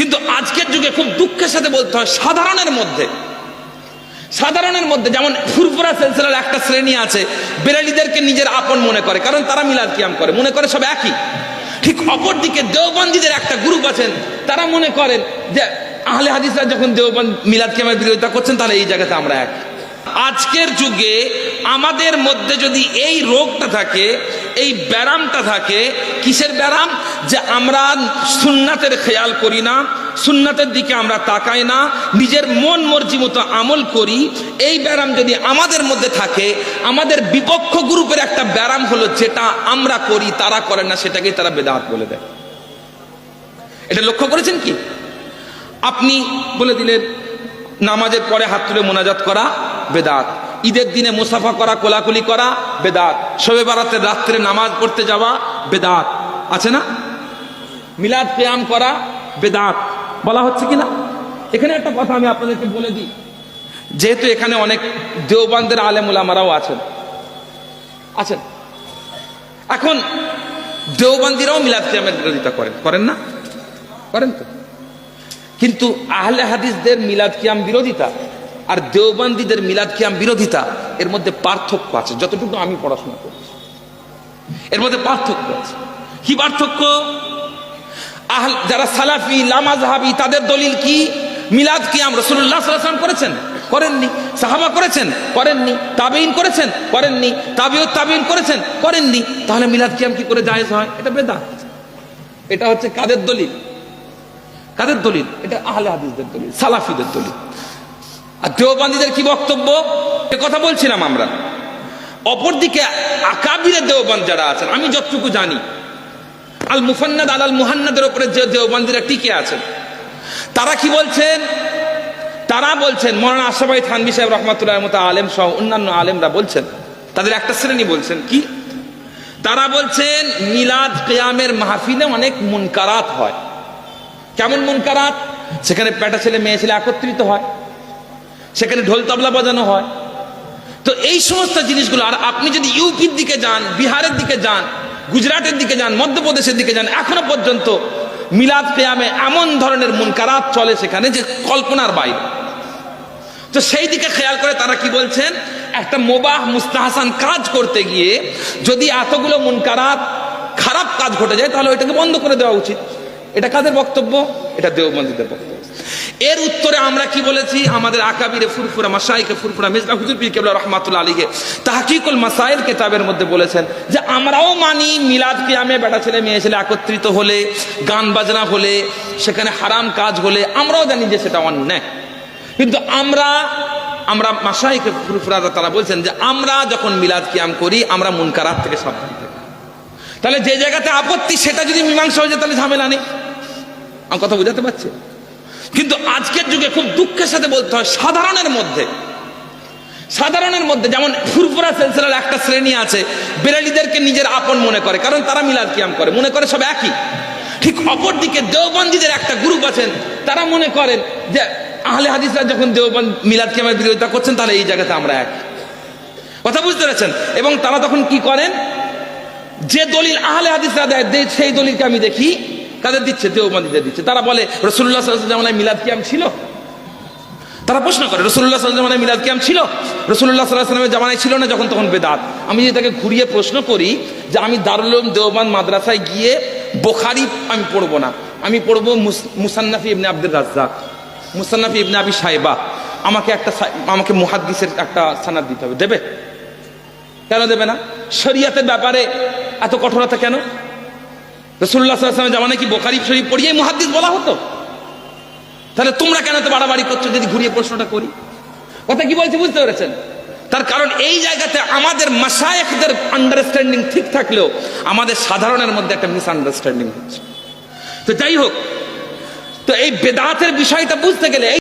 কিন্তু আজকের যুগে খুব দুঃখের সাথে বলতে হয়, সাধারণের মধ্যে। সাধারণের মধ্যে যেমন ফুরফুরা সেলসেলার একটা শ্রেণি আছে বেরালিদেরকে নিজের আপন মনে করে, কারণ তারা মিলাদ কিয়াম করে, মনে করে সব একই। ঠিক অপরদিকে দেওবন্দিদের একটা গ্রুপ আছেন তারা মনে করেন যে আহলে হাদিসরা যখন দেওবন্দ মিলাদ কিয়ামের বিরোধিতা করছেন, তাহলে এই জায়গাতে আমরা এক। আজকের যুগে আমাদের মধ্যে যদি এই রোগটা থাকে এই ব্যারামটা থাকে। কিসের ব্যারাম? যে আমরা সুন্নাতের খেয়াল করি না, সুন্নাতের দিকে আমরা তাকাই না, নিজের মন মর্জি মতো আমল করি। এই ব্যারাম যদি আমাদের মধ্যে থাকে, আমাদের বিপক্ষ গ্রুপের একটা ব্যারাম হলো যেটা আমরা করি, তারা করে না, সেটাকেই তারা বেদাত বলে দেয়। এটা লক্ষ্য করেছেন কি? আপনি বলে দিলেন, নামাজের পরে হাত তুলে মোনাজাত করা বেদাত। ঈদের দিনে মুসাফা করা, কোলাকুলি করা, বেদাত। শবে বারাতে রাত্রে নামাজ পড়তে যাওয়া, বেদাত। আছে না? মিলাদ কেয়াম করা, বেদাত। বলা হচ্ছে কি না? এখানে একটা কথা আমি আপনাদেরকে বলে দিই। যেহেতু এখানে অনেক দেওবানদের আলেমুলামারাও আছেন। আছেন। এখন দেওবান্দিরাও মিলাদ কিয়ামের বিরোধিতা করেন। করেন না? করেন তো। কিন্তু আহলে হাদিসদের মিলাদ কিয়াম বিরোধিতা আর দেওবান্দিদের মিলাদ কিয়াম বিরোধিতা, এর মধ্যে পার্থক্য আছে, যতটুকু আমি পড়াশোনা করছি। এর মধ্যে পার্থক্য আছে। কি পার্থক্য? আহল যারা সালাফি লামাজহাবি তাদের দলিল কি? মিলাদ কিয়াম রসুল্লাহ সাল্লাম করেছেন? করেননি। সাহাবা করেছেন? করেননি। তাবেইন করেছেন? করেননি। তাবিউ তাবিন করেছেন? করেননি। তাহলে মিলাদ কিয়াম কি করে জায়েজ হয়? এটা বেদাত। এটা হচ্ছে কাদের দলিল? কাদের দলিল? এটা আহলে হাদিসদের দলিল, সালাফিদের দলিল। আর দেওবান্দীদের কি বক্তব্য? এ কথা বলছিলাম আমরা। অপরদিকে আকাবিরে দেওবান যারা আছেন, আমি যতটুকু জানি আল মুফান্নাদ আল মুহান্নাদের উপরে যে দেওবান্দিরা টিকে আছেন, তারা কি বলছেন? তারা বলছেন মরানা আশাবাই থানবি সাহেব রহমতুল্লাহ মতো আলেম সহ অন্যান্য আলেমরা বলছেন, তাদের একটা শ্রেণি বলছেন, কি? তারা বলছেন, মিলাদ কেয়ামের মাহফিলে অনেক মুনকারাত হয়। কেমন মুনকারাত? সেখানে পেটা ছেলে, মেয়ে ছেলে একত্রিত হয়। সেখানে ঢোল তবলা বাজানো হয়। তো এই সমস্ত জিনিসগুলো, আর আপনি যদি ইউপির দিকে যান, বিহারের দিকে যান, গুজরাটের দিকে যান, মধ্যপ্রদেশের দিকে যান, এখনও পর্যন্ত মিলাদ পেয়ামে এমন ধরনের মুনকারাত চলে সেখানে যে কল্পনার বাইরে। তো সেই দিকে খেয়াল করে তারা কি বলছেন? একটা মোবাহ মুস্তাহাসান কাজ করতে গিয়ে যদি এতগুলো মুনকারাত খারাপ কাজ ঘটে যায়, তাহলে ওইটাকে বন্ধ করে দেওয়া উচিত। এটা কাদের বক্তব্য? এটা দেওবন্দীদের বক্তব্য। এর উত্তরে আমরা কি বলেছি? আমাদের আকাবিরে ফুরফুরা মাসাইকে ফুরফুরা মিজলা হুজুর পীর কেবলা রহমাতুল্লাহ আলীকে তাহকিকুল মাসাইল কেতাবের মধ্যে বলেছেন যে, আমরাও মানি মিলাদ কিয়ামে বেটা ছেলে মেয়ে ছেলে একত্রিত হলে, গান বাজনা হলে, সেখানে হারাম কাজ হলে, আমরাও জানি যে সেটা অন্যায়। কিন্তু আমরা আমরা মাসাইকে ফুরফুরা তারা বলছেন যে, আমরা যখন মিলাদ কিয়াম করি, আমরা মুনকারাত থেকে সাবধান থাকি। তাহলে যে জায়গাতে আপত্তি, সেটা যদি মীমাংসা হয়ে যায়, তাহলে ঝামেলা নেই। আমার কথা বোঝাতে পারছি? কিন্তু আজকের যুগে খুব দুঃখের সাথে বলতে হয়, সাধারণের মধ্যে। সাধারণের মধ্যে যেমন ফুরফুরা সেলসেলার একটা শ্রেণি আছে বেরালিদেরকে নিজের আপন মনে করে, কারণ তারা মিলাদ কিয়াম করে, মনে করে সব একই। ঠিক অপরদিকে দেওবন্দিদের একটা গ্রুপ আছেন তারা মনে করেন যে আহলে হাদিসরা যখন দেওবন্দ মিলাদ কিয়ামের বিরোধিতা করছেন, তাহলে এই জায়গাতে আমরা এক। কথা বুঝতে পেরেছেন? এবং তারা তখন কি করেন? যে দলিল আহলে হাদিসরা দেয় সেই দলিলকে আমি দেখি কাদের দিচ্ছে? দেওবন্দীদের দিচ্ছে। তারা বলে রসুল্লাহ জামানায় মিলাদ কিয়াম ছিল। তারা প্রশ্ন করে রসুল্লাহ সাল্লাহ জামানায় মিলাদ কিয়াম ছিল? রসুল্লাহ সাল্লাহ সাল্লামের জামানায় ছিল না যখন? তখন বেদাত। আমি যদি তাকে ঘুরিয়ে প্রশ্ন করি যে আমি দারুল উলুম দেওবান মাদ্রাসায় গিয়ে বোখারি আমি পড়ব না। আমি পড়ব মুস- মুসান্নাফি ইবনে আব্দুল রাজ্জাক। মুসান্নাফি ইবনে আবি সাহেবা আমাকে একটা আমাকে মুহাদ্দিসের একটা সানাদ দিতে হবে। দেবে? কেন দেবে না? শরিয়াতের ব্যাপারে এত কঠোরতা কেন? রসুল্লাহ সাল্লামের জামানায় কি বোখারি শরীফ পড়িয়ে মুহাদ্দিস বলা হতো? তাহলে তোমরা কেন তো বাড়াবাড়ি করছ যদি ঘুরিয়ে প্রশ্নটা করি? কথা কি বলছি বুঝতে পেরেছেন? তার কারণ এই জায়গাতে আমাদের মাসায়েকদের আন্ডারস্ট্যান্ডিং ঠিক থাকলেও আমাদের সাধারণের মধ্যে একটা মিসআন্ডারস্ট্যান্ডিং হচ্ছে। তো যাই হোক, তো এই বেদাতের বিষয়টা বুঝতে গেলে